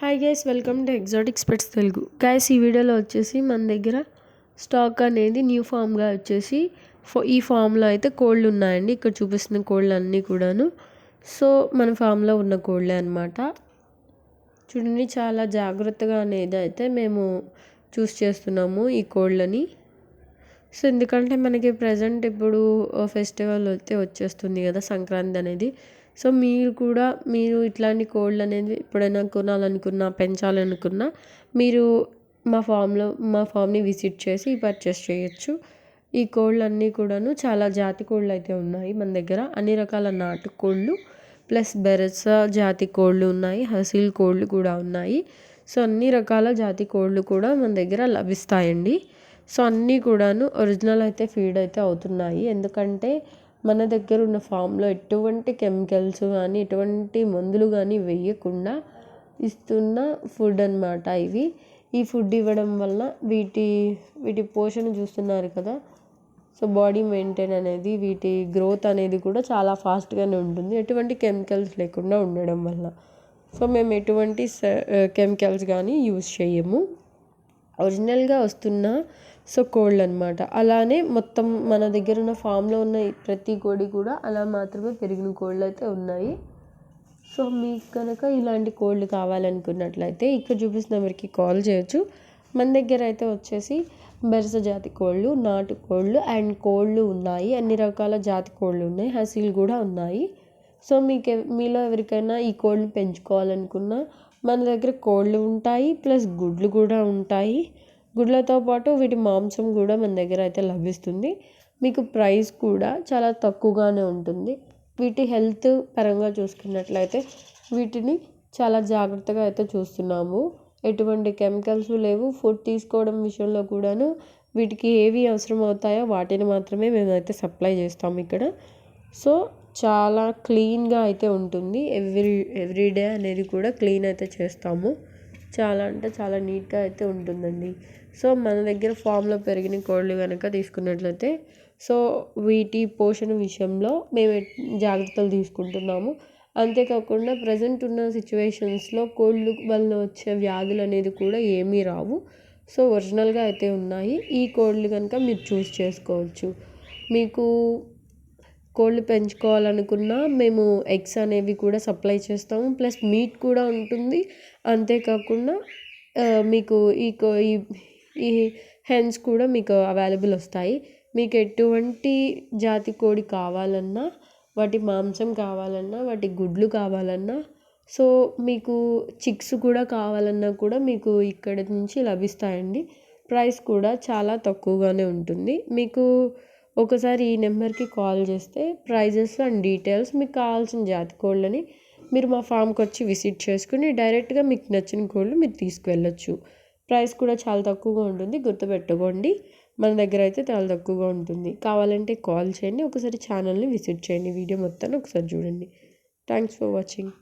Hi guys welcome to exotic pets Telugu guys ఈ వీడియోలో వచ్చేసి మన దగ్గర స్టాక్ అనేది న్యూ ఫామ్గా వచ్చేసి ఈ ఫామ్లో అయితే కోళ్ళు ఉన్నాయండి. ఇక్కడ చూపిస్తున్న కోళ్ళు అన్నీ కూడాను. సో మన ఫామ్లో ఉన్న కోళ్ళే అనమాట చూడండి చాలా జాగ్రత్తగా అనేది అయితే మేము చూస్ చేస్తున్నాము ఈ కోళ్ళని. సో ఎందుకంటే మనకి ప్రజెంట్ ఇప్పుడు ఫెస్టివల్ అయితే వచ్చేస్తుంది కదా సంక్రాంతి అనేది. సో మీరు కూడా మీరు ఇట్లాంటి కోళ్ళు అనేది ఎప్పుడైనా కొనాలనుకున్నా పెంచాలనుకున్నా మీరు మా ఫామ్లో మా ఫామ్ని విజిట్ చేసి పర్చేస్ చేయొచ్చు. ఈ కోళ్ళన్నీ కూడాను చాలా జాతి కోళ్ళు అయితే ఉన్నాయి మన దగ్గర. అన్ని రకాల నాటు కోళ్ళు ప్లస్ బెరస జాతి కోళ్ళు ఉన్నాయి హసిల్ కోళ్ళు కూడా ఉన్నాయి. సో అన్ని రకాల జాతి కోళ్ళు కూడా మన దగ్గర లభిస్తాయండి. సో అన్నీ కూడాను ఒరిజినల్ అయితే ఫీడ్ అయితే అవుతున్నాయి. ఎందుకంటే మన దగ్గర ఉన్న ఫామ్లో ఎటువంటి కెమికల్స్ కానీ ఎటువంటి మందులు కానీ వేయకుండా ఇస్తున్న ఫుడ్ అనమాట ఇవి. ఈ ఫుడ్ ఇవ్వడం వల్ల వీటి వీటి పోషణ చూస్తున్నారు కదా. సో బాడీ మెయింటైన్ అనేది వీటి గ్రోత్ అనేది కూడా చాలా ఫాస్ట్గానే ఉంటుంది. ఎటువంటి కెమికల్స్ లేకుండా ఉండడం వల్ల సో మేము ఎటువంటి కెమికల్స్ కానీ యూజ్ చేయము. ఒరిజినల్గా వస్తున్న సో కోళ్ళు అనమాట అలానే మొత్తం మన దగ్గర ఉన్న ఫామ్లో ఉన్న ప్రతి కోడి కూడా అలా మాత్రమే పెరిగిన కోళ్ళు అయితే ఉన్నాయి. సో మీకు కనుక ఇలాంటి కోళ్ళు కావాలనుకున్నట్లయితే ఇక్కడ చూపిస్తున్న నెంబర్కి కాల్ చేయొచ్చు. మన దగ్గర అయితే వచ్చేసి బెరస జాతి కోళ్ళు నాటు కోళ్ళు అండ్ కోళ్ళు ఉన్నాయి. అన్ని రకాల జాతి కోళ్ళు ఉన్నాయి. హసీలు కూడా ఉన్నాయి. సో మీకు మీలో ఎవరికైనా ఈ కోళ్ళు పెంచుకోవాలనుకున్నా మన దగ్గర కోళ్ళు ఉంటాయి ప్లస్ గుడ్లు కూడా ఉంటాయి. గుడ్లతో పాటు వీటి మాంసం కూడా మన దగ్గర అయితే లభిస్తుంది. మీకు ప్రైస్ కూడా చాలా తక్కువగానే ఉంటుంది. వీటి హెల్త్ పరంగా చూసుకున్నట్లయితే వీటిని చాలా జాగ్రత్తగా అయితే చూస్తున్నాము. ఎటువంటి కెమికల్స్ లేవు. ఫుడ్ తీసుకోవడం విషయంలో కూడాను వీటికి ఏవి అవసరం అవుతాయో వాటిని మాత్రమే మేమైతే సప్లై చేస్తాము ఇక్కడ. సో చాలా క్లీన్గా అయితే ఉంటుంది. ఎవ్రీ ఎవ్రీడే అనేది కూడా క్లీన్ అయితే చేస్తాము. చాలా అంటే చాలా నీట్గా అయితే ఉంటుందండి. సో మన దగ్గర ఫామ్లో పెరిగిన కోళ్ళు కనుక తీసుకున్నట్లయితే సో వీటి పోషణ విషయంలో మేము జాగ్రత్తలు తీసుకుంటున్నాము. అంతేకాకుండా ప్రజెంట్ ఉన్న సిచ్యువేషన్స్లో కోళ్ళు వల్ల వచ్చే వ్యాధులు అనేది కూడా ఏమీ రావు. సో ఒరిజినల్గా అయితే ఉన్నాయి. ఈ కోళ్ళు కనుక మీరు చూస్ చేసుకోవచ్చు. మీకు కోళ్ళు పెంచుకోవాలనుకున్నా మేము ఎగ్స్ అనేవి కూడా సప్లై చేస్తాము. ప్లస్ మీట్ కూడా ఉంటుంది. అంతేకాకుండా మీకు ఈ ఈ హెన్స్ కూడా మీకు అవైలబుల్ వస్తాయి. మీకు ఎటువంటి జాతి కోడి కావాలన్నా వాటి మాంసం కావాలన్నా వాటి గుడ్లు కావాలన్నా సో మీకు చిక్స్ కూడా కావాలన్నా కూడా మీకు ఇక్కడ నుంచి లభిస్తాయండి. ప్రైస్ కూడా చాలా తక్కువగానే ఉంటుంది. మీకు ఒకసారి ఈ నెంబర్కి కాల్ చేస్తే ప్రైజెస్ అండ్ డీటెయిల్స్ మీకు కావాల్సిన జాతి కోళ్ళని మీరు మా ఫామ్కి వచ్చి విజిట్ చేసుకుని డైరెక్ట్గా మీకు నచ్చిన కోళ్ళు మీరు తీసుకువెళ్ళచ్చు. ప్రైస్ కూడా చాలా తక్కువగా ఉంటుంది గుర్తుపెట్టుకోండి. మన దగ్గర అయితే చాలా తక్కువగా ఉంటుంది. కావాలంటే కాల్ చేయండి ఒకసారి ఛానల్ని విజిట్ చేయండి. వీడియో మొత్తాన్ని ఒకసారి చూడండి. Thanks for watching.